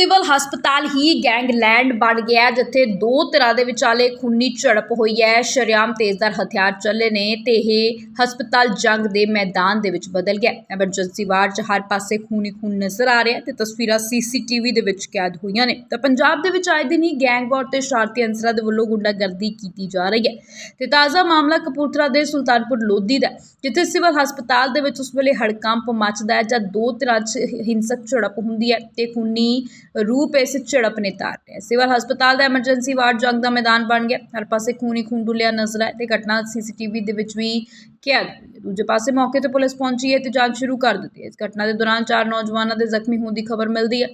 Civil ਹਸਪਤਾਲ ਹੀ gangland ਬਣ ਗਿਆ ਜਿੱਥੇ ਦੋ ਧਿਰਾਂ ਦੇ ਵਿਚਾਲੇ ਖੂਨੀ ਝੜਪ ਹੋਈ ਹੈ। ਸ਼ਰੇਆਮ ਤੇਜ਼ਧਾਰ ਹਥਿਆਰ ਚੱਲੇ ਨੇ ਤੇ ਇਹ ਹਸਪਤਾਲ ਜੰਗ ਦੇ ਮੈਦਾਨ ਦੇ ਵਿੱਚ ਬਦਲ ਗਿਆ ਐਮਰਜੈਂਸੀ ਵਾਰਡ 'ਚ ਹਰ ਪਾਸੇ ਖੂਨੀ ਖੂਨ ਨਜ਼ਰ ਆ ਰਿਹਾ ਤੇ ਤਸਵੀਰਾਂ ਸੀਸੀਟੀਵੀ ਦੇ ਵਿੱਚ ਕੈਦ ਹੋਈਆਂ ਨੇ। ਤਾਂ ਪੰਜਾਬ ਦੇ ਵਿੱਚ ਆਏ ਦਿਨ ਹੀ ਗੈਂਗਵਾਰ ਤੇ ਸ਼ਰਾਰਤੀ ਅੰਸਰਾਂ ਦੇ ਵੱਲੋਂ ਗੁੰਡਾਗਰਦੀ ਕੀਤੀ ਜਾ ਰਹੀ ਹੈ ਤੇ ਤਾਜ਼ਾ ਮਾਮਲਾ ਕਪੂਰਥਲਾ ਦੇ ਸੁਲਤਾਨਪੁਰ ਲੋਧੀ ਦਾ ਜਿੱਥੇ ਸਿਵਲ ਹਸਪਤਾਲ ਦੇ ਵਿੱਚ ਉਸ ਵੇਲੇ ਹੜਕੰਪ ਮੱਚਦਾ ਹੈ ਜਦ ਦੋ ਧਿਰਾਂ 'ਚ ਹਿੰਸਕ ਝੜਪ ਹੁੰਦੀ ਹੈ ਤੇ ਖੂਨੀ ਰੂਪ ਇਸ ਝੜਪ ਨੇ ਤਾਰ ਲਿਆ ਸਿਵਲ ਹਸਪਤਾਲ ਦਾ ਐਮਰਜੈਂਸੀ ਵਾਰਡ ਜੰਗ ਦਾ ਮੈਦਾਨ ਬਣ ਗਿਆ। ਹਰ ਪਾਸੇ ਖੂਨੀ ਖੂਨ ਡੁੱਲਿਆ ਨਜ਼ਰ ਆਇਆ ਤੇ ਘਟਨਾ ਸੀਸੀਟੀਵੀ ਦੇ ਵਿੱਚ ਵੀ ਕੈਦ ਹੋਈ ਦੂਜੇ ਪਾਸੇ ਮੌਕੇ ਤੇ ਪੁਲਿਸ ਪਹੁੰਚੀ ਹੈ ਤੇ ਜਾਂਚ ਸ਼ੁਰੂ ਕਰ ਦਿੱਤੀ ਹੈ। ਇਸ ਘਟਨਾ ਦੇ ਦੌਰਾਨ ਚਾਰ ਨੌਜਵਾਨਾਂ ਦੇ ਜ਼ਖਮੀ ਹੋਣ ਦੀ ਖਬਰ ਮਿਲਦੀ ਹੈ।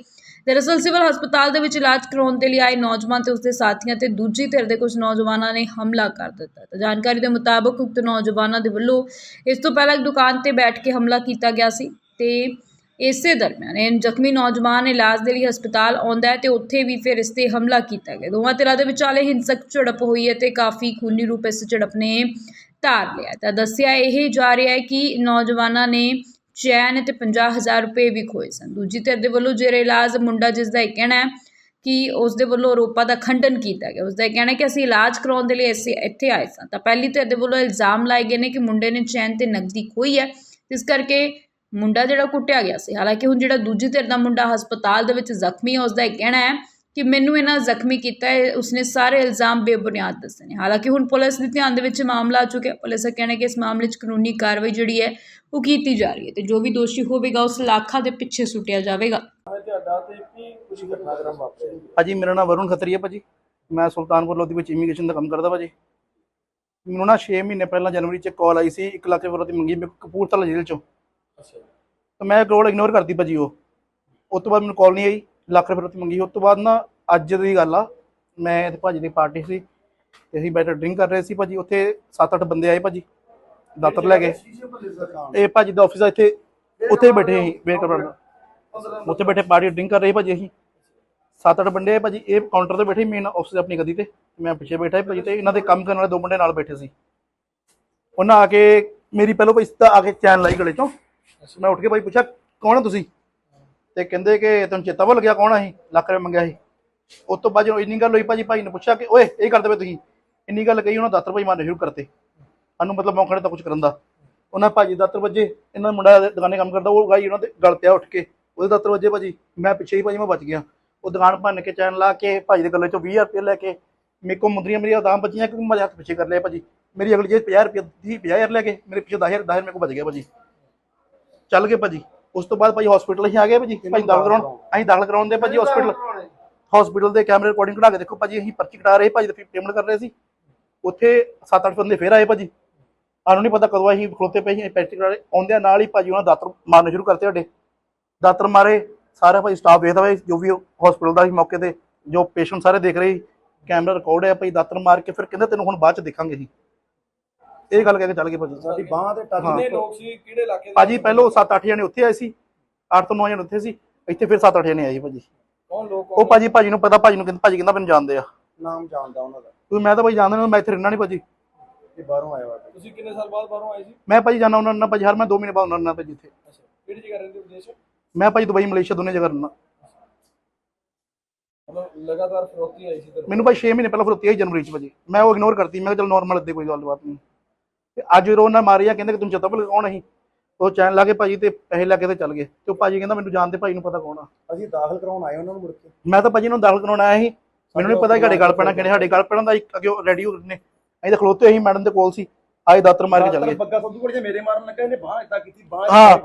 ਦਰਅਸਲ ਸਿਵਲ ਹਸਪਤਾਲ ਦੇ ਵਿੱਚ ਇਲਾਜ ਕਰਾਉਣ ਦੇ ਲਈ ਆਏ ਨੌਜਵਾਨ ਤੇ ਉਸਦੇ ਸਾਥੀਆਂ ਤੇ ਦੂਜੀ ਧਿਰ ਦੇ ਕੁਝ ਨੌਜਵਾਨਾਂ ਨੇ ਹਮਲਾ ਕਰ ਦਿੱਤਾ। ਤਾਂ ਜਾਣਕਾਰੀ ਦੇ ਮੁਤਾਬਕ ਉਕਤ ਨੌਜਵਾਨਾਂ ਦੇ ਵੱਲੋਂ ਇਸ ਤੋਂ ਪਹਿਲਾਂ ਇੱਕ ਦੁਕਾਨ ਤੇ ਬੈਠ ਕੇ ਹਮਲਾ ਕੀਤਾ ਗਿਆ ਸੀ ਤੇ ਇਸੇ ਦਰਮਿਆਨ ਇਹ ਜ਼ਖਮੀ ਨੌਜਵਾਨ ਇਲਾਜ ਦੇ ਲਈ ਹਸਪਤਾਲ ਆਉਂਦਾ ਹੈ ਤੇ ਉੱਥੇ ਵੀ ਫਿਰ ਇਸ ਤੇ ਹਮਲਾ ਕੀਤਾ ਗਿਆ। ਦੋਵਾਂ ਧਿਰਾਂ ਦੇ ਵਿਚਾਲੇ ਹਿੰਸਕ ਝੜਪ ਹੋਈ ਹੈ ਤੇ ਕਾਫੀ ਖੂਨੀ ਰੂਪ ਇਸ ਝੜਪ ਨੇ ਧਾਰ ਲਿਆ ਤਾਂ ਦੱਸਿਆ ਇਹ ਜਾ ਰਿਹਾ ਹੈ ਕਿ ਨੌਜਵਾਨਾਂ ਨੇ ਚੈਨ ਤੇ 50000 ਰੁਪਏ ਵੀ ਖੋਏ ਸਨ। ਦੂਜੀ ਧਿਰ ਦੇ ਵੱਲੋਂ ਜੇਰੇ ਇਲਾਜ ਮੁੰਡਾ ਜਿਸ ਦਾ ਇਹ ਕਹਿਣਾ ਹੈ ਕਿ ਉਸ ਦੇ ਵੱਲੋਂ ਆਰੋਪਾਂ ਦਾ ਖੰਡਨ ਕੀਤਾ ਗਿਆ। ਉਸ ਦਾ ਇਹ ਕਹਿਣਾ ਕਿ ਅਸੀਂ ਇਲਾਜ ਕਰਾਉਣ ਦੇ ਲਈ ਅਸੀਂ ਇੱਥੇ ਆਏ ਸਾਂ। ਤਾਂ ਪਹਿਲੀ ਧਿਰ ਦੇ ਵੱਲੋਂ ਇਲਜ਼ਾਮ ਲਾਏ ਗਏ ਨੇ ਕਿ ਮੁੰਡੇ ਨੇ ਚੈਨ ਤੇ ਨਕਦੀ ਖੋਈ ਹੈ। ਇਸ ਕਰਕੇ ਮੁੰਡਾ ਜਿਹੜਾ ਕੁੱਟਿਆ ਗਿਆ ਸੀ। ਹਾਲਾਂਕਿ ਹੁਣ ਜਿਹੜਾ ਦੂਜੀ ਧਿਰ ਦਾ ਮੁੰਡਾ ਹਸਪਤਾਲ ਦੇ ਵਿੱਚ ਜ਼ਖਮੀ ਹੈ ਉਸ ਦਾ ਇਹ ਕਹਿਣਾ ਹੈ ਕਿ ਮੈਨੂੰ ਇਹਨਾਂ ਜ਼ਖਮੀ ਕੀਤਾ ਹੈ ਉਸਨੇ ਸਾਰੇ ਇਲਜ਼ਾਮ ਬੇਬੁਨਿਆਦ ਦੱਸੇ ਨੇ। ਹਾਲਾਂਕਿ ਹੁਣ ਪੁਲਿਸ ਦੇ ਧਿਆਨ ਦੇ ਵਿੱਚ ਮਾਮਲਾ ਆ ਚੁੱਕਿਆ ਪੁਲਿਸ ਦਾ ਕਹਿਣਾ ਹੈ ਕਿ ਇਸ ਮਾਮਲੇ 'ਚ ਕਾਨੂੰਨੀ ਕਾਰਵਾਈ ਜਿਹੜੀ ਹੈ ਉਹ ਕੀਤੀ ਜਾ ਰਹੀ ਹੈ ਤੇ ਜੋ ਵੀ ਦੋਸ਼ੀ ਹੋਵੇਗਾ ਉਸ ਲਾਖਾਂ ਦੇ ਪਿੱਛੇ ਸੁੱਟਿਆ ਜਾਵੇਗਾ। ਭਾਜੀ ਮੇਰਾ ਨਾਮ ਵਰੁਣ ਖੱਤਰੀਆ ਭਾਜੀ। ਮੈਂ ਸੁਲਤਾਨਪੁਰ ਲੋਧੀ ਵਿੱਚ ਇਮੀਗ੍ਰੇਸ਼ਨ ਦਾ ਕੰਮ ਕਰਦਾ ਭਾਜੀ। ਮੈਨੂੰ ਨਾ 6 ਮਹੀਨੇ ਪਹਿਲਾਂ ਜਨਵਰੀ 'ਚ ਕਾਲ ਆਈ ਸੀ 1 ਲੱਖ ਰੁਪਏ ਦੀ ਮੰਗੀ ਮੈਂ ਕਪੂਰਥਲਾ ਜੇਲ੍ਹ 'ਚੋਂ। ਤਾਂ ਮੈਂ ਕੋਲ ਇਗਨੋਰ ਕਰਤੀ ਭਾਜੀ ਉਹ। ਉਸ ਤੋਂ ਬਾਅਦ ਮੈਨੂੰ ਕਾਲ ਨਹੀਂ ਆਈ, ਲੱਖ ਰੁਪਏ ਦੀ ਮੰਗੀ। ਉਸ ਤੋਂ ਬਾਅਦ ਨਾ ਅੱਜ ਦੀ ਗੱਲ ਆ, ਮੈਂ ਤੇ ਭਾਜੀ ਦੀ ਪਾਰਟੀ ਸੀ ਤੇ ਅਸੀਂ ਬੈਠੇ ਡਰਿੰਕ ਕਰ ਰਹੇ ਸੀ ਭਾਜੀ। ਉੱਥੇ 7-8 ਬੰਦੇ ਆਏ ਭਾਜੀ, ਦਾਤਰ ਲੈ ਗਏ। ਇਹ ਭਾਜੀ ਦਾ ਆਫਿਸ ਆ ਇੱਥੇ, ਉੱਥੇ ਬੈਠੇ ਸੀ ਵੇਟ ਕਰਨ। ਉੱਥੇ ਬੈਠੇ ਪਾਰਟੀ ਡਰਿੰਕ ਕਰ ਰਹੇ ਭਾਜੀ ਅਸੀਂ। ਸੱਤ ਅੱਠ ਬੰਦੇ ਆ ਭਾਜੀ, ਇਹ ਕਾਊਂਟਰ ਤੇ ਬੈਠੇ ਮੇਨ ਆਫਿਸ ਆਪਣੀ ਗਦੀ ਤੇ। ਮੈਂ ਪਿੱਛੇ ਬੈਠਾ ਸੀ ਭਾਜੀ ਤੇ, ਇਹਨਾਂ ਦੇ ਕੰਮ ਕਰਨ ਵਾਲੇ ਦੋ ਮੁੰਡੇ ਨਾਲ ਬੈਠੇ ਸੀ। ਉਹਨਾਂ ਆ ਕੇ, ਮੇਰੀ ਪਹਿਲੋਂ ਭਾਈ ਸਿੱਧਾ ਆ ਕੇ ਚੈਨ ਲਾਈ ਗਲੇ ਚੋਂ। ਮੈਂ ਉੱਠ ਕੇ ਭਾਈ ਪੁੱਛਿਆ, ਕੌਣ ਆ ਤੁਸੀਂ? ਤੇ ਕਹਿੰਦੇ ਕਿ ਤੈਨੂੰ ਚੇਤਾ ਭੁੱਲ ਗਿਆ ਕੌਣ ਆ ਅਸੀਂ? ਲੱਖ ਰੁਪਏ ਮੰਗਿਆ ਸੀ। ਉਸ ਤੋਂ ਬਾਅਦ ਜਦੋਂ ਇੰਨੀ ਗੱਲ ਹੋਈ, ਭਾਜੀ ਭਾਈ ਨੇ ਪੁੱਛਿਆ ਕਿ, ਓਏ, ਇਹ ਕਰਦੇ ਪਏ ਤੁਸੀਂ ਇੰਨੀ ਗੱਲ ਕਹੀ, ਉਹਨਾਂ ਦਾਤਰ ਭਾਈ ਮਾਰਨੇ ਸ਼ੁਰੂ ਕਰਤੇ। ਸਾਨੂੰ ਮਤਲਬ ਮੌਕਾ ਨਹੀਂ ਤਾਂ ਕੁਝ ਕਰਨ ਦਾ। ਉਹਨਾਂ ਭਾਜੀ ਦਾਤਰ ਵੱਜੇ, ਇਹਨਾਂ ਦਾ ਮੁੰਡਾ ਦੁਕਾਨੇ ਕੰਮ ਕਰਦਾ, ਉਹ ਗਾਈ ਉਹਨਾਂ ਦੇ ਗਲ ਪਿਆ ਉੱਠ ਕੇ। ਉਹਦੇ ਦਾਤਰ ਵੱਜੇ ਭਾਜੀ। ਮੈਂ ਪਿੱਛੇ ਹੀ ਭਾਜੀ, ਮੈਂ ਬਚ ਗਿਆ। ਉਹ ਦੁਕਾਨ ਭੰਨ ਕੇ ਚੈਨ ਲਾ ਕੇ ਭਾਜੀ ਦੇ ਗਲੇ ਚੋਂ 20000 ਰੁਪਏ ਲੈ ਕੇ, ਮੇਰੇ ਕੋਲ ਮੁੰਦਰੀਆਂ, ਮੇਰੀਆਂ ਦਾਮ ਬਚੀਆਂ, ਕਿਉਂਕਿ ਮੈਂ ਹੱਥ ਪਿੱਛੇ ਕਰ ਲਿਆ ਭਾਜੀ। ਮੇਰੀ ਅਗਲੀ ਜੇਬ 50 ਰੁਪਏ ਦੀ 50000 ਲੈ ਕੇ, ਮੇਰੇ ਪਿੱਛੇ 10000 10000 ਮੇਰੇ ਕੋਲ ਬਚ ਗਿਆ ਭਾਜੀ। ਚੱਲ ਗਏ ਭਾਜੀ। ਉਸ ਤੋਂ ਬਾਅਦ ਭਾਜੀ ਹਸਪੀਟਲ ਹੀ ਆ ਗਏ ਭਾਜੀ। ਭਾਜੀ ਦਾਖਲ ਕਰਾਉਣ ਅਸੀਂ ਦਾਖਲ ਕਰਾਉਣ ਦੇ ਭਾਜੀ ਹਸਪੀਟਲ ਹਸਪੀਟਲ ਦੇ ਕੈਮਰੇ ਰਿਕਾਰਡਿੰਗ ਕਢਾ ਕੇ ਦੇਖੋ ਭਾਜੀ ਅਸੀਂ ਪਰਚੀ ਕਟਾ ਰਹੇ ਭਾਜੀ ਦੀ ਪੇਮੈਂਟ ਕਰ ਰਹੇ ਸੀ। ਉੱਥੇ 7-8 ਬੰਦੇ ਫੇਰ ਆਏ ਭਾਜੀ। ਸਾਨੂੰ ਨਹੀਂ ਪਤਾ ਕਦੋਂ ਅਸੀਂ ਖਲੋਤੇ ਪਏ ਸੀ ਪੈਸੇ ਕਟਾ ਰਹੇ। ਆਉਂਦਿਆਂ ਨਾਲ ਹੀ ਭਾਜੀ ਉਹਨਾਂ ਦਾਤਰ ਮਾਰਨੇ ਸ਼ੁਰੂ ਕਰਤੇ ਸਾਡੇ। ਦਾਤਰ ਮਾਰੇ ਸਾਰਾ ਭਾਈ ਸਟਾਫ ਵੇਖਦਾ ਵਾ ਜੋ ਵੀ ਹਸਪੀਟਲ ਦਾ ਸੀ ਮੌਕੇ ਤੇ ਜੋ ਪੇਸ਼ੈਂਟ ਸਾਰੇ ਦੇਖ ਰਹੇ ਸੀ। ਕੈਮਰਾ ਰਿਕਾਰਡ ਹੈ ਭਾਈ ਦਾਤਰ ਮਾਰ ਕੇ ਫਿਰ ਕਹਿੰਦੇ ਤੈਨੂੰ ਹੁਣ ਬਾਅਦ ਚ ਦੇਖਾਂਗੇ ਜੀ ਇਹ ਗੱਲ ਕਹਿ ਕੇ ਚੱਲ ਗਏ ਭਾਜੀ। ਸਾਡੀ ਬਾਹ ਤੇ ਟੱਚ। ਕਿੰਨੇ ਲੋਕ ਸੀ ਕਿਹੜੇ ਇਲਾਕੇ ਦੇ ਭਾਜੀ ਪਹਿਲੋਂ 7-8 ਜਣੇ ਉੱਥੇ ਆਏ ਸੀ 8 ਤੋਂ 9 ਜਣੇ ਉੱਥੇ ਸੀ ਇੱਥੇ ਫਿਰ 7-8 ਜਣੇ ਆਏ ਜੀ ਭਾਜੀ। ਕੌਣ ਲੋਕ ਉਹ ਭਾਜੀ ਭਾਜੀ ਨੂੰ ਪਤਾ ਭਾਜੀ ਨੂੰ ਕਹਿੰਦਾ ਭਾਜੀ ਕਹਿੰਦਾ ਮੈਨੂੰ ਜਾਣਦੇ ਆ। ਨਾਮ ਜਾਣਦਾ ਉਹਨਾਂ ਦਾ। ਕਿਉਂਕਿ ਮੈਂ ਤਾਂ ਭਾਜੀ ਜਾਣਦਾ ਨਹੀਂ ਮੈਂ ਇੱਥੇ ਰਹਿਣਾ ਨਹੀਂ ਭਾਜੀ। ਇਹ ਬਾਹਰੋਂ ਆਇਆ ਵਾ ਤੁਸੀਂ ਕਿੰਨੇ ਸਾਲ ਬਾਅਦ ਬਾਹਰੋਂ ਆਏ ਸੀ? ਮੈਂ ਭਾਜੀ ਜਾਣਾ ਉਹਨਾਂ ਨਾਲ ਭਾਜੀ ਹਰ ਮੈਂ 2 ਮਹੀਨੇ ਬਾਅਦ ਉਹਨਾਂ ਨਾਲ ਭਾਜੀ ਇੱਥੇ। ਅੱਛਾ ਕਿਹੜੀ ਜਗ੍ਹਾ ਰਹਿੰਦੇ ਹੋ ਵਿਦੇਸ਼? ਮੈਂ ਭਾਜੀ ਦੁਬਈ ਮਲੇਸ਼ੀਆ ਦੋਨੇ ਜਗ੍ਹਾ ਰਹਿਣਾ ਮਤਲਬ ਲਗਾਤਾਰ ਫਰੋਤੀ ਆਈ ਸੀ ਤੇ ਮੈਨੂੰ ਭਾਈ 6 ਮਹੀਨੇ ਪਹਿਲਾਂ ਫਰੋਤੀ ਆਈ ਜਨਵਰੀ ਚ ਭਾਜੀ। ਮੈਂ ਉਹ ਇਗਨੋਰ ਕਰਤੀ ਮੈਂ ਕਿਹਾ ਚਲ ਨਾਰਮਲ ਇੱਦੇ ਕੋਈ ਗੱਲਬਾਤ ਨਹੀਂ। ਤੇ ਅੱਜ ਜਦੋਂ ਉਹਨਾਂ ਮਾਰਿਆ ਕਹਿੰਦੇ ਕਿ ਤੁਮ ਚੇਤਾ ਭੁੱਲ ਗਏ ਕੌਣ ਅਸੀਂ ਉਹ ਚੈਨ ਲਾ ਕੇ ਭਾਜੀ ਤੇ ਪੈਸੇ ਲੈ ਕੇ ਤੇ ਚੱਲ ਗਏ। ਤੇ ਉਹ ਭਾਜੀ ਕਹਿੰਦਾ ਮੈਨੂੰ ਜਾਣਦੇ ਭਾਈ ਨੂੰ ਪਤਾ ਕੌਣ ਆ। ਅਸੀਂ ਦਾਖਲ ਕਰਾਉਣ ਆਏ ਉਹਨਾਂ ਨੂੰ ਮੁੜ ਕੇ। ਮੈਂ ਤਾਂ ਭਾਜੀ ਨੂੰ ਦਾਖਲ ਕਰਾਉਣ ਆਇਆ ਸੀ। ਮੈਨੂੰ ਨਹੀਂ ਪਤਾ ਕਿ ਸਾਡੇ ਗੱਲ ਪੈਣਾ ਕਿਹਨੇ ਸਾਡੇ ਗੱਲ ਪੈਣਾ ਦਾ ਇੱਕ ਅੱਗੇ ਰੈਡੀ ਹੋ ਗਏ ਨੇ। ਅਸੀਂ ਤਾਂ ਖਲੋਤੇ ਸੀ ਮੈਡਮ ਦੇ ਕੋਲ ਸੀ। ਆਏ ਦਾਤਰ ਮਾਰ ਕੇ ਚੱਲ ਗਏ। ਬੱਗਾ ਸੰਧੂ ਕੋਲ ਜੇ ਮੇਰੇ ਮਾਰਨ ਲੱਗਾ ਇਹਨੇ ਬਾਹ ਇਦਾਂ ਕੀਤੀ ਬਾਹ ਹਾਂ।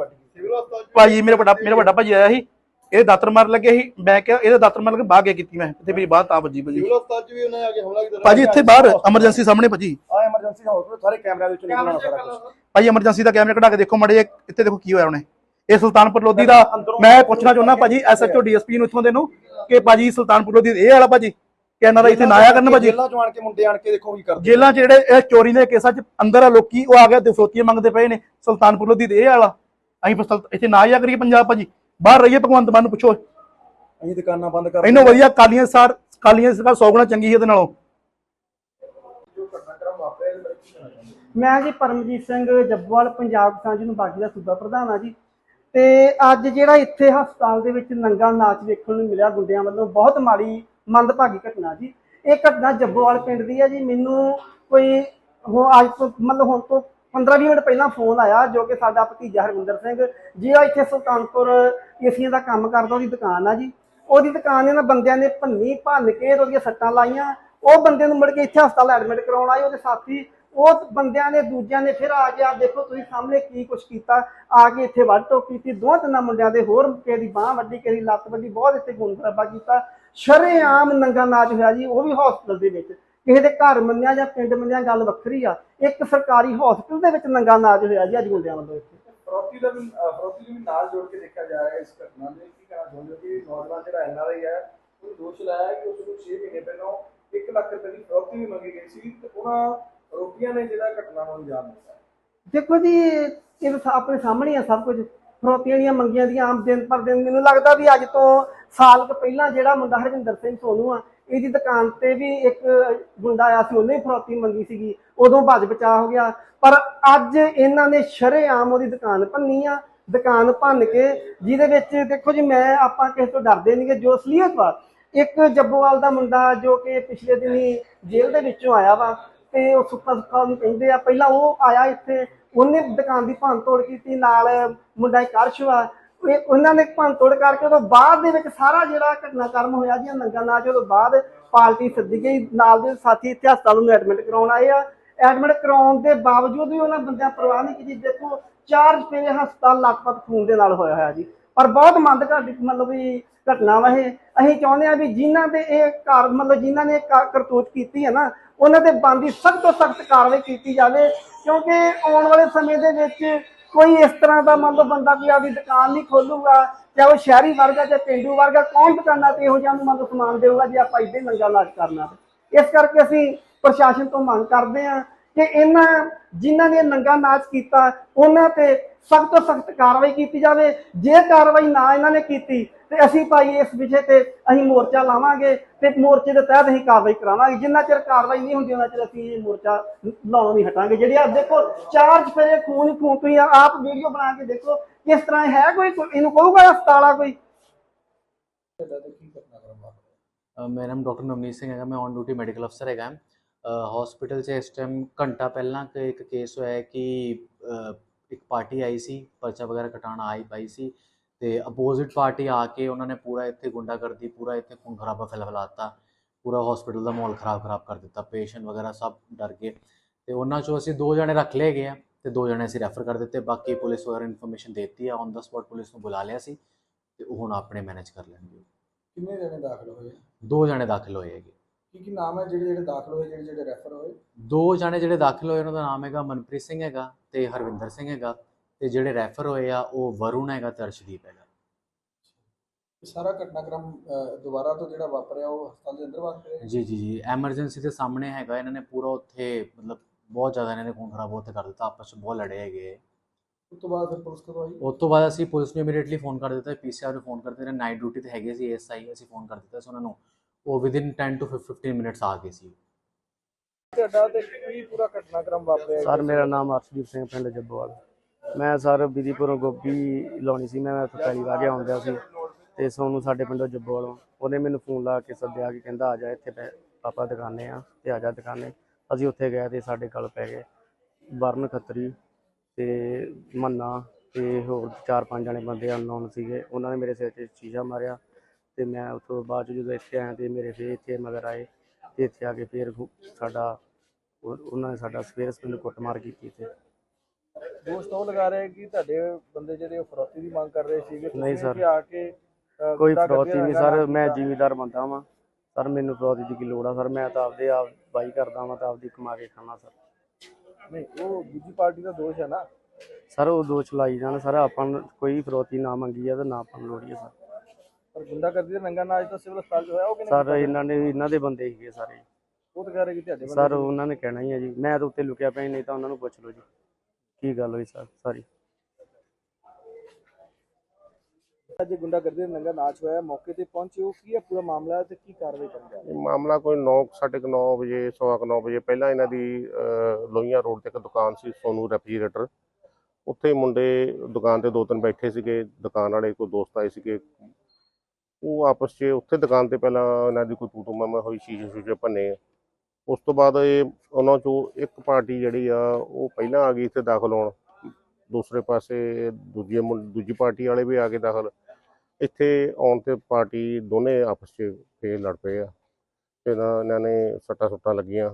ਭਾਜੀ ਮੇਰੇ ਵੱਡਾ ਮੇਰਾ ਵੱਡਾ ਭਾਜੀ ਆਇਆ ਸੀ। ਇਹ ਦਾਤਰ ਮਾਰ ਲੱਗੇ ਸੀ ਮੈਂ ਕਿਹਾ ਇਹਦੇ ਦਾਤਰ ਮਾਰ ਕੇ ਬਾਹ ਕੇ ਕੀਤੀ ਮੈਂ ਤੇ ਮੇਰੀ ਬਾਹ ਤਾਂ ਵੱਜੀ ਭਾਜੀ। ਸਿਵਲ ਹਸਪਤਾਲ ਚ ਵੀ ਉਹਨਾਂ ਨੇ ਆ ਕੇ ਹਮਲਾ ਕੀਤਾ ਭਾਜੀ ਇੱਥੇ ਬਾਹਰ ਐਮਰਜੈਂਸੀ ਸਾਹਮਣੇ ਭਾਜੀ। ਆ ਐਮਰਜੈਂਸੀ ਹਸਪਤਾਲ ਸਾਰੇ ਕੈਮਰਿਆਂ ਦੇ ਵਿੱਚ ਨਿਕਲਣਾ ਸਾਰਾ ਕੁਝ ਭਾਈ ਐਮਰਜੈਂਸੀ ਦਾ ਕੈਮਰਾ ਕਢਾ ਕੇ ਦੇਖੋ ਮੜੇ ਇੱਥੇ ਦੇਖੋ ਕੀ ਹੋਇਆ ਉਹਨੇ। ਇਹ ਸੁਲਤਾਨਪੁਰ ਲੋਧੀ ਦਾ ਮੈਂ ਪੁੱਛਣਾ ਚਾਹੁੰਦਾ ਭਾਜੀ ਐਸਐਚਓ ਡੀਐਸਪੀ ਨੂੰ ਇੱਥੋਂ ਦੇ ਨੂੰ ਕਿ ਭਾਜੀ ਸੁਲਤਾਨਪੁਰ ਲੋਧੀ ਇਹ ਵਾਲਾ ਭਾਜੀ ਕਿ ਇਹਨਾਂ ਦਾ ਇੱਥੇ ਨਾ ਆਇਆ ਕਰਨ ਭਾਜੀ? ਜੇਲਾਂ ਚ ਆਣ ਕੇ ਮੁੰਡੇ ਆਣ ਕੇ ਦੇਖੋ ਕੀ ਕਰਦੇ। ਜੇਲਾਂ 'ਚ ਜਿਹੜੇ ਇਹ ਚੋਰੀ ਦੇ ਕੇਸਾਂ 'ਚ ਅੰਦਰ ਆ ਲੋਕੀ ਉਹ ਆ ਗਿਆ ਤੇ ਫਰੋਤੀਆਂ ਮੰਗਦੇ ਪਏ ਨੇ ਸੁਲਤਾਨਪੁਰ ਲੋਧੀ ਦੇ ਇਹ ਵਾਲਾ। ਅਸੀਂ ਇੱਥੇ ਨਾ ਆਇਆ ਕਰੀਏ ਪੰਜਾਬ ਭਾਜੀ। ਬਾਹਰ ਰਹੀਏ ਭਗਵੰਤ ਮਾਨ ਨੂੰ ਪੁੱਛੋ। ਅਸੀਂ ਦੁਕਾਨਾਂ ਬੰਦ ਕਰ ਇਹਨੂੰ ਵਧੀਆ ਕਾਲੀਆਂ ਸਾਰ ਕਾਲੀਆਂ ਸਰਕਾਰ 100 ਗੁਣਾ ਚੰਗੀ ਹੈ ਇਹਦੇ ਨਾਲੋਂ। ਮੈਂ ਜੀ ਪਰਮਜੀਤ ਸਿੰਘ ਜੱਬਵਾਲ ਪੰਜਾਬ ਕਿਸਾਨ ਯੂਨੀਵਰਸਿਟੀ ਦਾ ਸੂਬਾ ਪ੍ਰਧਾਨ ਆ ਜੀ। ਤੇ ਅੱਜ ਜਿਹੜਾ ਇੱਥੇ ਹਸਪਤਾਲ ਦੇ ਵਿੱਚ ਨੰਗਾ ਨਾਚ ਵੇਖਣ ਨੂੰ ਮਿਲਿਆ ਗੁੰਡਿਆਂ ਵੱਲੋਂ ਬਹੁਤ ਮਾੜੀ ਮੰਦਭਾਗੀ ਘਟਨਾ ਜੀ। ਇਹ ਘਟਨਾ ਜੱਬੋਵਾਲ ਪਿੰਡ ਦੀ ਹੈ ਜੀ। ਮੈਨੂੰ ਕੋਈ ਹੁਣ ਅੱਜ ਤੋਂ ਮਤਲਬ ਹੁਣ ਤੋਂ 15-20 ਮਿੰਟ ਪਹਿਲਾਂ ਫੋਨ ਆਇਆ ਜੋ ਕਿ ਸਾਡਾ ਭਤੀਜਾ ਹਰਵਿੰਦਰ ਸਿੰਘ ਜਿਹੜਾ ਇੱਥੇ ਸੁਲਤਾਨਪੁਰ ਏਸੀਆਂ ਦਾ ਕੰਮ ਕਰਦਾ, ਉਹਦੀ ਦੁਕਾਨ ਆ ਜੀ। ਉਹਦੀ ਦੁਕਾਨ ਇਹਨਾਂ ਬੰਦਿਆਂ ਨੇ ਭੰਨੀ, ਭੰਨ ਕੇ ਉਹਦੀਆਂ ਸੱਟਾਂ ਲਾਈਆਂ। ਉਹ ਬੰਦੇ ਨੂੰ ਮੁੜ ਕੇ ਇੱਥੇ ਹਸਪਤਾਲ ਐਡਮਿਟ ਕਰਾਉਣ ਆਏ, ਉਹਦੇ ਸਾਥੀ। ਉਹ ਬੰਦਿਆਂ ਨੇ, ਦੂਜਿਆਂ ਨੇ ਫਿਰ ਆ ਕੇ ਆ ਦੇਖੋ ਤੁਸੀਂ ਸਾਹਮਣੇ ਕੀ ਕੁਛ ਕੀਤਾ। ਆ ਕੇ ਇੱਥੇ ਵੱਢ ਟੋਕ ਕੀਤੀ, ਦੋਹਾਂ ਤਿੰਨਾਂ ਮੁੰਡਿਆਂ ਦੇ ਹੋਰ ਕਿਸੇ ਦੀ ਬਾਹ ਵੱਡੀ ਕਿਸੇ ਦੀ ਲੱਤ ਵੱਡੀ ਬਹੁਤ ਇੱਥੇ ਗੁੰਦਰਾਬਾ ਕੀਤਾ। ਸ਼ਰੇਆਮ ਨੰਗਾ ਨਾਚ ਹੋਇਆ ਜੀ, ਉਹ ਵੀ ਹਸਪਤਾਲ ਦੇ ਵਿੱਚ। ਕਿਸੇ ਦੇ ਘਰ ਮੰਨਿਆ ਜਾਂ ਪਿੰਡ ਮੰਨਿਆ ਗੱਲ ਵੱਖਰੀ ਆ। ਇੱਕ ਸਰਕਾਰੀ ਹਸਪਤਾਲ ਦੇ ਵਿੱਚ ਨੰਗਾ ਨਾਚ ਹੋਇਆ ਜੀ ਅੱਜ ਗੁੰਡਿਆਂ ਵੱਲੋਂ ਇੱਥੇ। ਫਰੋਤੀ ਦਾ ਵੀ ਫਰੋਤੀ ਨੂੰ ਵੀ ਨਾਲ ਜੋੜ ਕੇ ਦੇਖਿਆ ਜਾ ਰਿਹਾ ਇਸ ਘਟਨਾ ਦੇ। ਕੀ ਕਹਿਣਾ ਚਾਹੁੰਦੇ ਕਿ ਨੌਜਵਾਨ ਜਿਹੜਾ ਐਨਆਰਆਈ ਹੈ ਉਹ ਦੋਸ਼ ਲਾਇਆ ਕਿ ਉਸ ਨੂੰ 6 ਮਹੀਨੇ ਪਹਿਲਾਂ 1 ਲੱਖ ਰੁਪਏ ਦੀ ਫਰੋਤੀ ਵੀ ਮੰਗੀ ਗਈ ਸੀ ਤੇ ਉਹਨਾਂ ਨੇ ਜਿਹੜਾ ਘਟਨਾ ਨੂੰ ਅੰਜਾਮ ਦਿੱਤਾ? ਦੇਖੋ ਜੀ ਇਹ ਤਾਂ ਆਪਣੇ ਸਾਹਮਣੇ ਆ ਸਭ ਕੁਝ। ਫਰੋਤੀਆਂ ਦੀਆਂ ਮੰਗੀਆਂ ਦੀਆਂ ਆਮ ਦਿਨ ਪਰ ਦਿਨ ਮੈਨੂੰ ਲੱਗਦਾ ਵੀ ਅੱਜ ਤੋਂ ਸਾਲ ਕੁ ਪਹਿਲਾਂ ਜਿਹੜਾ ਮੁੰਡਾ ਹਰਵਿੰਦਰ ਸਿੰਘ ਸੋਨੂ ਆ ਇਹਦੀ ਦੁਕਾਨ ਤੇ ਵੀ ਇੱਕ ਗੁੰਡਾ ਆਇਆ ਸੀ, ਉਹਨੇ ਵੀ ਫਰੋਤੀ ਮੰਗੀ ਸੀਗੀ। ਉਦੋਂ ਭੱਜ ਬਚਾ ਹੋ ਗਿਆ। ਪਰ ਅੱਜ ਇਹਨਾਂ ਨੇ ਸ਼ਰੇਆਮ ਉਹਦੀ ਦੁਕਾਨ ਭੰਨੀ ਆ। ਦੁਕਾਨ ਭੰਨ ਕੇ ਜਿਹਦੇ ਵਿੱਚ ਦੇਖੋ ਜੀ, ਮੈਂ, ਆਪਾਂ ਕਿਸੇ ਤੋਂ ਡਰਦੇ ਨਹੀਂਗੇ ਜੋ ਅਸਲੀਅਤ ਵਾ, ਇੱਕ ਜੱਬੋਵਾਲ ਦਾ ਮੁੰਡਾ ਜੋ ਕਿ ਪਿਛਲੇ ਦਿਨੀ ਜੇਲ੍ਹ ਦੇ ਵਿੱਚੋਂ ਆਇਆ ਵਾ ਤੇ ਉਹ ਸੁੱਕਾ ਸੁੱਕਾ ਉਹਨੂੰ ਕਹਿੰਦੇ ਆ। ਪਹਿਲਾਂ ਉਹ ਆਇਆ ਇੱਥੇ, ਉਹਨੇ ਦੁਕਾਨ ਦੀ ਭੰਨ ਤੋੜ ਕੀਤੀ। ਨਾਲ ਮੁੰਡਾ ਇੱਕ ਅਰਸ਼ ਵਾ ਇਹ ਉਹਨਾਂ ਨੇ ਭੰਨ ਤੋੜ ਕਰਕੇ ਉਦੋਂ ਬਾਅਦ ਦੇ ਵਿੱਚ ਸਾਰਾ ਜਿਹੜਾ ਘਟਨਾਕ੍ਰਮ ਹੋਇਆ ਜੀ ਨੰਗਾ ਨਾਚ ਉਦੋਂ ਬਾਅਦ ਪਾਰਟੀ ਸੱਦੀ ਗਈ, ਨਾਲ ਦੇ ਸਾਥੀ ਇੱਥੇ ਹਸਪਤਾਲ ਨੂੰ ਐਡਮਿਟ ਕਰਾਉਣ ਆਏ ਆ। ਐਡਮਿਟ ਕਰਾਉਣ ਦੇ ਬਾਵਜੂਦ ਵੀ ਉਹਨਾਂ ਬੰਦਿਆਂ ਪਰਵਾਹ ਨਹੀਂ ਕੀਤੀ, ਦੇਖੋ ਚਾਰ ਰੁਪਏ ਹਸਪਤਾਲ ਲਖਪਤ ਖੂਨ ਦੇ ਨਾਲ ਹੋਇਆ ਹੋਇਆ ਜੀ। ਪਰ ਬਹੁਤ ਮੰਦ ਘਾਟੀ ਮਤਲਬ ਵੀ ਘਟਨਾ ਵਾ ਇਹ। ਅਸੀਂ ਚਾਹੁੰਦੇ ਆ ਵੀ ਜਿਨ੍ਹਾਂ ਦੇ ਇਹ ਕਾਰ ਮਤਲਬ ਜਿਨ੍ਹਾਂ ਨੇ ਕਰਤੂਤ ਕੀਤੀ ਹੈ ਨਾ, ਉਹਨਾਂ ਤੇ ਬੰਦੀ ਸਖਤ ਤੋਂ ਸਖਤ ਕਾਰਵਾਈ ਕੀਤੀ ਜਾਵੇ। ਕਿਉਂਕਿ ਆਉਣ ਵਾਲੇ ਸਮੇਂ ਦੇ ਵਿੱਚ ਕੋਈ ਇਸ ਤਰ੍ਹਾਂ ਦਾ ਮੰਨ ਲਓ ਬੰਦਾ ਵੀ ਆਪਦੀ ਦੁਕਾਨ ਨਹੀਂ ਖੋਲੂਗਾ ਚਾਹੇ ਉਹ ਸ਼ਹਿਰੀ ਵਰਗਾ ਜਾਂ ਪਿੰਡੂ ਵਰਗਾ ਕੌਣ ਦੁਕਾਨਾਂ ਤੇ ਇਹੋ ਜਿਹਾ ਨੂੰ ਮੰਨ ਲਓ ਸਮਾਨ ਦੇਊਗਾ ਜੇ ਆਪਾਂ ਇੱਦਾਂ ਹੀ ਨੰਗਾ ਨਾਚ ਕਰਨਾ। ਇਸ ਕਰਕੇ ਅਸੀਂ ਪ੍ਰਸ਼ਾਸਨ ਤੋਂ ਮੰਗ ਕਰਦੇ ਹਾਂ ਕਿ ਇਹਨਾਂ ਜਿਨ੍ਹਾਂ ਨੇ ਨੰਗਾ ਨਾਚ ਕੀਤਾ ਉਹਨਾਂ ਤੇ ਸਖਤ ਤੋਂ ਸਖਤ ਕਾਰਵਾਈ ਕੀਤੀ ਜਾਵੇ। ਜੇ ਕਾਰਵਾਈ ਨਾ ਇਹਨਾਂ ਨੇ ਕੀਤੀ ਤੇ ਅਸੀਂ ਭਾਈ ਇਸ ਵਿਸ਼ੇ ਤੇ ਅਸੀਂ ਮੋਰਚਾ ਲਾਵਾਂਗੇ ਤੇ ਮੋਰਚੇ ਦੇ ਤਹਿਤ ਅਸੀਂ ਕਾਰਵਾਈ ਕਰਾਵਾਂਗੇ। ਜਿੰਨਾ ਚਿਰ ਕਾਰਵਾਈ ਨਹੀਂ ਹੁੰਦੀ ਉਹਨਾਂ ਚਿਰ ਅਸੀਂ ਇਹ ਮੋਰਚਾ ਲਾਉਣੋਂ ਨਹੀਂ ਹਟਾਂਗੇ। ਜਿਹੜੀ ਆ ਦੇਖੋ ਚਾਰ ਚਫੇਰੇ ਖੂਨ ਹੀ ਖੂਨ ਤੁਸੀਂ ਆਪ ਵੀਡੀਓ ਬਣਾ ਕੇ ਦੇਖੋ ਕਿਸ ਤਰ੍ਹਾਂ ਹੈ ਕੋਈ ਇਹਨੂੰ ਕਹੂਗਾ ਹਸਪਤਾਲ ਕੋਈ? ਮੇਰਾ ਨਾਮ ਡਾਕਟਰ ਨਵਨੀਤ ਸਿੰਘ ਹੈਗਾ ਮੈਂ ਔਨ ਡਿਊਟੀ ਮੈਡੀਕਲ ਅਫਸਰ ਹੈਗਾ। ਹਸਪੀਟਲ 'ਚ ਇਸ ਟਾਈਮ ਘੰਟਾ ਪਹਿਲਾਂ ਕਿ ਇੱਕ ਕੇਸ ਹੋਇਆ ਹੈ ਕਿ ਇੱਕ ਪਾਰਟੀ ਆਈ ਸੀ ਪਰਚਾ ਵਗੈਰਾ ਕਟਾਉਣ ਆਈ ਪਾਈ ਸੀ ਤੇ ਅਪੋਜ਼ਿਟ ਪਾਰਟੀ ਆ ਕੇ ਉਹਨਾਂ ਨੇ ਪੂਰਾ ਇੱਥੇ ਗੁੰਡਾਗਰਦੀ ਪੂਰਾ ਇੱਥੇ ਖੂਨ ਖਰਾਬਾ ਫੈਲਾ ਫੈਲਾਤਾ ਪੂਰਾ ਹਸਪੀਟਲ ਦਾ ਮਾਹੌਲ ਖਰਾਬ ਖਰਾਬ ਕਰ ਦਿੱਤਾ ਪੇਸ਼ੈਂਟ ਵਗੈਰਾ ਸਭ ਡਰ ਗਏ ਤੇ ਉਹਨਾਂ ਚੋਂ ਅਸੀਂ ਦੋ ਜਣੇ ਰੱਖ ਲਏ ਗਏ ਆ ਤੇ ਦੋ ਜਣੇ ਅਸੀਂ ਰੈਫਰ ਕਰ ਦਿੱਤੇ ਬਾਕੀ ਪੁਲਿਸ ਵਗੈਰਾ ਇਨਫੋਰਮੇਸ਼ਨ ਦਿੱਤੀ ਆ ਔਨ ਦਾ ਸਪੌਟ ਪੁਲਿਸ ਨੂੰ ਬੁਲਾ ਲਿਆ ਸੀ ਤੇ ਉਹ ਹੁਣ ਆਪਣੇ ਮੈਨੇਜ ਕਰ ਲੈਣਗੇ। ਕਿੰਨੇ ਜਣੇ ਦਾਖਲ ਹੋਏ ਦੋ ਜਣੇ ਦਾਖਲ ਹੋਏ ਹੈਗੇ। ਕੀ ਕੀ ਨਾਮ ਹੈ ਜਿਹੜੇ ਜਿਹੜੇ ਦਾਖਲ ਹੋਏ ਜਿਹੜੇ ਜਿਹੜੇ ਰੈਫਰ ਹੋਏ? ਦੋ ਜਣੇ ਜਿਹੜੇ ਦਾਖਲ ਹੋਏ ਉਹਨਾਂ ਦਾ ਨਾਮ ਹੈਗਾ ਮਨਪ੍ਰੀਤ ਸਿੰਘ ਹੈਗਾ ਤੇ ਹਰਵਿੰਦਰ ਸਿੰਘ ਹੈਗਾ ਤੇ ਜਿਹੜੇ ਰੈਫਰ ਹੋਏ ਆ ਉਹ ਵਰੁਣ ਹੈਗਾ ਤੇ ਅਰਸ਼ਦੀਪ ਹੈਗਾ। ਸਾਰਾ ਘਟਨਾਕ੍ਰਮ ਅਹ, ਦੁਬਾਰਾ ਤੋਂ ਜਿਹੜਾ ਵਾਪਰਿਆ ਉਹ ਹਸਪਤਾਲ ਦੇ ਅੰਦਰ ਵਾਪਰਿਆ? ਜੀ ਜੀ ਜੀ। ਐਮਰਜੈਂਸੀ ਦੇ ਸਾਹਮਣੇ ਹੈਗਾ ਇਹਨਾਂ ਨੇ ਪੂਰਾ ਉੱਥੇ ਮਤਲਬ ਬਹੁਤ ਜ਼ਿਆਦਾ ਇਹਨਾਂ ਨੇ ਖੂਨ ਖਰਾਬ ਉੱਥੇ ਕਰ ਦਿੱਤਾ ਆਪਸ ਵਿੱਚ ਬਹੁਤ ਲੜੇ ਹੈਗੇ। ਉਸ ਤੋਂ ਬਾਅਦ ਫਿਰ ਪੁਲਿਸ ਕਦੋਂ ਆਈ? ਉਸ ਤੋਂ ਬਾਅਦ ਅਸੀਂ ਪੁਲਿਸ ਨੂੰ ਇਮੀਡੀਏਟਲੀ ਫੋਨ ਕਰ ਦਿੱਤਾ ਪੀਸੀਆਰ ਨੂੰ ਫੋਨ ਕਰ ਦਿੱਤਾ ਨਾਈਟ ਡਿਊਟੀ ਤੇ ਹੈਗੇ ਸੀ ਐਸਆਈ ਅਸੀਂ ਫੋਨ ਕਰ ਦਿੱਤਾ ਸੀ ਉਹਨਾਂ ਨੂੰ। ਉਹ ਵਿਦਿਨ 10 ਟੂ 15 ਮਿੰਟਸ ਆ ਗਏ ਸੀ। ਤੁਹਾਡਾ ਤੇ ਕੀ ਪੂਰਾ ਘਟਨਾਕ੍ਰਮ ਵਾਪਰਿਆ ਸਰ ਮੇਰਾ ਨਾਮ ਅਰਸ਼ਦੀਪ ਸਿੰਘ ਪਿੰਡ ਜੱਬੋਵਾਲ। ਮੈਂ ਸਰ ਬਿਧੀਪੁਰੋਂ ਗੋਭੀ ਲਾਉਣੀ ਸੀ ਮੈਂ ਉੱਥੇ ਪਹਿਲੀ ਵਾਰ ਗਿਆ ਆਉਂਦਾ ਸੀ ਤੇ ਸੋਨੂੰ ਸਾਡੇ ਪਿੰਡੋਂ ਜੱਬੋਵਾਲੋਂ ਉਹਨੇ ਮੈਨੂੰ ਫੋਨ ਲਾ ਕੇ ਸੱਦਿਆ ਕਿ ਕਹਿੰਦਾ ਆ ਜਾ ਇੱਥੇ ਪਾਪਾ ਦੁਕਾਨੇ ਆ ਤੇ ਆ ਜਾ ਦੁਕਾਨੇ। ਅਸੀਂ ਉੱਥੇ ਗਏ ਤੇ ਸਾਡੇ ਗੱਲ ਪੈ ਗਏ। ਵਰਨ ਖੱਤਰੀ ਤੇ ਮੰਨਾ ਤੇ ਹੋਰ ਚਾਰ ਪੰਜ ਜਣੇ ਬੰਦੇ ਅਨਨੋਨ ਸੀਗੇ। ਉਹਨਾਂ ਨੇ ਮੇਰੇ ਸਿਰ 'ਤੇ ਸ਼ੀਸ਼ਾ ਮਾਰਿਆ। ਤੇ ਮੈਂ ਉਸ ਤੋਂ ਬਾਅਦ 'ਚ ਜਦੋਂ ਇੱਥੇ ਆਇਆ ਤੇ ਮੇਰੇ ਫੇਰ ਇੱਥੇ ਮਗਰ ਆਏ ਤੇ ਇੱਥੇ ਆ ਕੇ ਫੇਰ ਸਾਡਾ ਉਹ- ਉਹਨਾਂ ਨੇ ਸਾਡਾ ਸਵੇਰ ਸਵੇਰ ਕੁੱਟਮਾਰ ਕੀਤੀ ਤੇ ਦੋਸਤ ਉਹ ਲਗਾ ਰਹੇ ਕਿ ਤੁਹਾਡੇ ਬੰਦੇ ਜਿਹੜੇ ਉਹ ਫਰੋਤੀ ਦੀ ਮੰਗ ਕਰ ਰਹੇ ਸੀਗੇ ਤੁਸੀਂ ਨਹੀਂ ਸਰ। ਇੱਥੇ ਆ ਕੇ ਕੋਈ ਗੁੰਡਾਗਰਦੀ ਫਰੋਤੀ ਨਹੀਂ ਦਾ ਸਰ ਨਾਮ ਮੈਂ। ਜ਼ਿਮੀਦਾਰ ਬੰਦਾ ਵਾਂ। ਸਰ ਮੈਨੂੰ ਫਰੋਤੀ ਦੀ ਕੀ ਲੋੜ ਆ ਸਰ? ਮੈਂ ਤਾਂ ਆਪਦੇ ਆਪ ਬਾਈ ਕਰਦਾ ਵਾਂ ਤਾਂ ਆਪਦੀ ਕਮਾ ਕੇ ਖਾਣਾ ਸਰ। ਨਹੀਂ ਉਹ ਦੂਜੀ ਪਾਰਟੀ ਦਾ ਦੋਸ਼ ਹੈ ਨਾ। ਸਰ ਉਹ ਦੋਸ਼ ਲਾਈ ਜਾਣ। ਸਰ ਆਪਾਂ ਨੂੰ ਕੋਈ ਫਰੋਤੀ ਨਾ ਮੰਗੀ ਆ ਤਾਂ ਨਾ ਆਪਾਂ ਨੂੰ ਲੋੜੀ ਆ ਸਰ। ਪਰ ਗੁੰਡਾਗਰਦੀ ਦਾ ਨੰਗਾ ਨਾਚ ਤਾਂ ਸਿਵਲ ਹਸਪਤਾਲ 'ਚ ਹੋਇਆ ਉਹ ਕਿਨੇ ਸਰ ਇਹਨਾਂ ਨੇ ਇਹਨਾਂ ਦੇ ਬੰਦੇ ਸੀਗੇ ਸਾਰੇ। ਉਹ ਤਾਂ ਕਹਿ ਰਹੇ ਕਿ ਤੁਹਾਡੇ ਬੰਦੇ ਸਰ ਉਹਨਾਂ ਨੇ ਕਹਿਣਾ ਹੀ ਆ ਜੀ। ਮੈਂ ਤਾਂ ਉੱਤੇ ਲੁਕਿਆ ਪਿਆ ਸੀ, ਨਹੀਂ ਤਾਂ ਉਹਨਾਂ ਨੂੰ ਪੁੱਛ ਲਓ ਜੀ। ਕੀ ਗੱਲ ਹੋਈ ਸਰ? ਸਾਰੀ ਅੱਜ ਗੁੰਡਾਗਰਦੀ ਦਾ ਨੰਗਾ ਨਾਚ ਹੋਇਆ ਮੌਕੇ ਤੇ ਪਹੁੰਚੇ ਉਹ ਕੀ ਹੈ ਪੂਰਾ ਮਾਮਲਾ ਹੈ ਤੇ ਕੀ ਕਾਰਵਾਈ ਕਰਨ ਜਾ ਰਹੇ ਇਹ ਮਾਮਲਾ ਕੋਈ 9 ਸਾਢੇ ਕੁ ਨੌ ਵਜੇ ਸਵਾ ਕੁ ਨੌ ਵਜੇ ਪਹਿਲਾਂ ਇਹਨਾਂ ਦੀ ਅਹ, ਲੋਹੀਆਂ ਰੋਡ ਤੇ ਇੱਕ ਦੁਕਾਨ ਸੀ ਸੋਨੂ ਰੈਫਰੀਜਰੇਟਰ। ਉੱਥੇ ਮੁੰਡੇ ਦੁਕਾਨ ਤੇ ਦੋ ਤਿੰਨ ਬੈਠੇ ਸੀਗੇ ਦੁਕਾਨ ਵਾਲੇ ਕੋਈ ਦੋਸਤ ਆਏ ਸੀਗੇ ਉਹ ਆਪਸ 'ਚ ਉੱਥੇ ਦੁਕਾਨ ਤੇ ਪਹਿਲਾਂ ਇਹਨਾਂ ਦੀ ਕੋਈ ਤੂ ਤੂ ਹੋਈ ਸ਼ੀਸ਼ੇ ਸ਼ੂਸ਼ੇ ਭੰਨੇ ਉਸ ਤੋਂ ਬਾਅਦ ਇਹ ਉਹਨਾਂ ਚੋਂ ਇੱਕ ਪਾਰਟੀ ਜਿਹੜੀ ਆ, ਉਹ ਪਹਿਲਾਂ ਆ ਗਈ ਇੱਥੇ ਦਾਖਲ ਹੋਣ। ਦੂਸਰੇ ਪਾਸੇ ਦੂਜੇ ਮੁੰ- ਦੂਜੀ ਪਾਰਟੀ ਵਾਲੇ ਵੀ ਆ ਕੇ ਦਾਖਲ। ਇੱਥੇ ਆਉਣ ਤੇ ਪਾਰਟੀ ਦੋਨੇ ਆਪਸ 'ਚ ਫੇਰ ਲੜ ਪਏ ਆ। ਤੇ ਇਹਨਾਂ ਨੇ ਸੱਟਾਂ ਸੁੱਟਾਂ ਲੱਗੀਆਂ।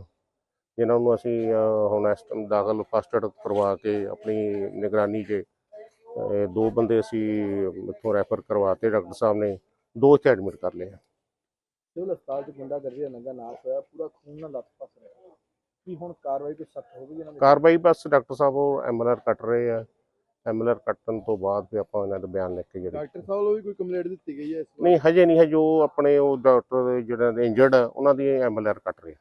ਜਿਨ੍ਹਾਂ ਨੂੰ ਅਸੀਂ ਹੁਣ ਇਸ ਟਾਈਮ ਦਾਖਲ ਫਸਟ ਏਡ ਕਰਵਾ ਕੇ ਆਪਣੀ ਨਿਗਰਾਨੀ 'ਚ ਦੋ ਬੰਦੇ ਅਸੀਂ ਇੱਥੋਂ ਰੈਫਰ ਕਰਵਾਤੇ ਡਾਕਟਰ ਸਾਹਿਬ ਨੇ ਦੋ ਇੱਥੇ ਐਡਮਿਟ ਕਰ ਲਏ ਆ। ਸਿਵਲ ਹਸਪਤਾਲ ਚ ਗੁੰਡਾ ਗਰਦੀ ਦਾ ਨੰਗਾ ਨਾਸ ਹੋਇਆ ਪੂਰਾ ਖੂਨ ਨਾਲ ਲੱਤ ਪਸ ਰਿਹਾ। ਕੀ ਹੁਣ ਕਾਰਵਾਈ ਕੋਈ ਸਖਤ ਹੋਵੇਗੀ ਇਹਨਾਂ ਦੇ ਕਾਰਵਾਈ ਬਸ ਡਾਕਟਰ ਸਾਹਿਬ ਉਹ ਐਮਐਲਆਰ ਕੱਟ ਰਹੇ ਆ। ਐਮਐਲਆਰ ਕੱਟਣ ਤੋਂ ਬਾਅਦ ਫਿਰ ਆਪਾਂ ਇਹਨਾਂ ਦੇ ਬਿਆਨ ਲਿਖ ਕੇ ਜਿਹੜੇ ਡਾਕਟਰ ਸਾਹਿਬ ਵੱਲੋਂ ਵੀ ਕੋਈ ਕੰਪਲੇਂਟ ਦਿੱਤੀ ਗਈ ਹੈ ਇਸ ਨਹੀਂ ਹਜੇ ਨਹੀਂ ਹੈ ਜੋ ਆਪਣੇ ਉਹ ਡਾਕਟਰ ਜਿਹੜੇ ਇੰਜਰਡ ਆ ਉਹਨਾਂ ਦੀ ਐਮਐਲਆਰ ਕੱਟ ਰਹੇ ਆ।